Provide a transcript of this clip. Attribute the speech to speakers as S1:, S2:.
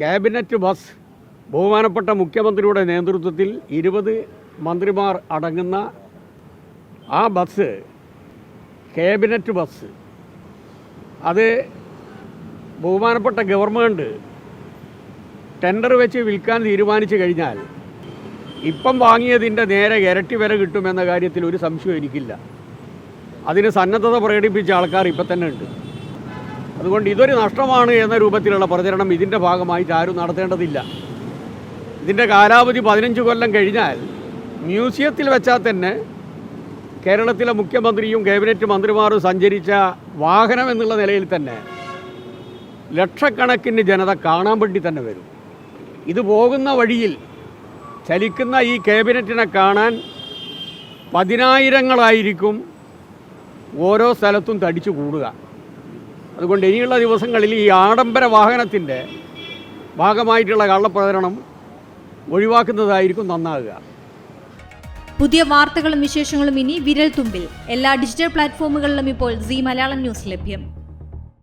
S1: Cabinet bus ബഹുമാനപ്പെട്ട മുഖ്യമന്ത്രിയുടെ നേതൃത്വത്തിൽ ഇരുപത് മന്ത്രിമാർ അടങ്ങുന്ന ആ ബസ് ക്യാബിനറ്റ് ബസ് അത് ബഹുമാനപ്പെട്ട ഗവൺമെന്റ് ടെൻഡർ വെച്ച് വിൽക്കാൻ തീരുമാനിച്ചു കഴിഞ്ഞാൽ ഇപ്പം വാങ്ങിയതിന്റെ നേരെ ഇരട്ടി വില കിട്ടുമെന്ന കാര്യത്തിൽ ഒരു സംശയം എനിക്കില്ല. അതിന് സന്നദ്ധത പ്രകടിപ്പിച്ച ആൾക്കാർ ഇപ്പം തന്നെ ഉണ്ട്. അതുകൊണ്ട് ഇതൊരു നഷ്ടമാണ് എന്ന രൂപത്തിലുള്ള പ്രചരണം ഇതിന്റെ ഭാഗമായി ആരും നടത്തേണ്ടതില്ല. ഇതിന്റെ കാലാവധി പതിനഞ്ച് കൊല്ലം കഴിഞ്ഞാൽ മ്യൂസിയത്തിൽ വെച്ചാൽ തന്നെ കേരളത്തിലെ മുഖ്യമന്ത്രിയും ക്യാബിനറ്റ് മന്ത്രിമാരും സഞ്ചരിച്ച വാഹനം എന്നുള്ള നിലയിൽ തന്നെ ലക്ഷക്കണക്കിന് ജനത കാണാൻ വേണ്ടി തന്നെ വരും. ഇത് പോകുന്ന വഴിയിൽ ചലിക്കുന്ന ഈ ക്യാബിനറ്റിനെ കാണാൻ പതിനായിരങ്ങളായിരിക്കും ഓരോ സ്ഥലത്തും തടിച്ചു കൂടുക. അതുകൊണ്ട് ഇനിയുള്ള ദിവസങ്ങളിൽ ഈ ആഡംബര വാഹനത്തിന്റെ ഭാഗമായിട്ടുള്ള കള്ളപ്രചരണം ഒഴിവാക്കുന്നതായിരിക്കും നന്നാകുക.
S2: പുതിയ വാർത്തകളും വിശേഷങ്ങളും ഇനി വിരൽ തുമ്പിൽ എല്ലാ ഡിജിറ്റൽ പ്ലാറ്റ്ഫോമുകളിലും ഇപ്പോൾ സി മലയാളം ന്യൂസ് ലഭ്യം.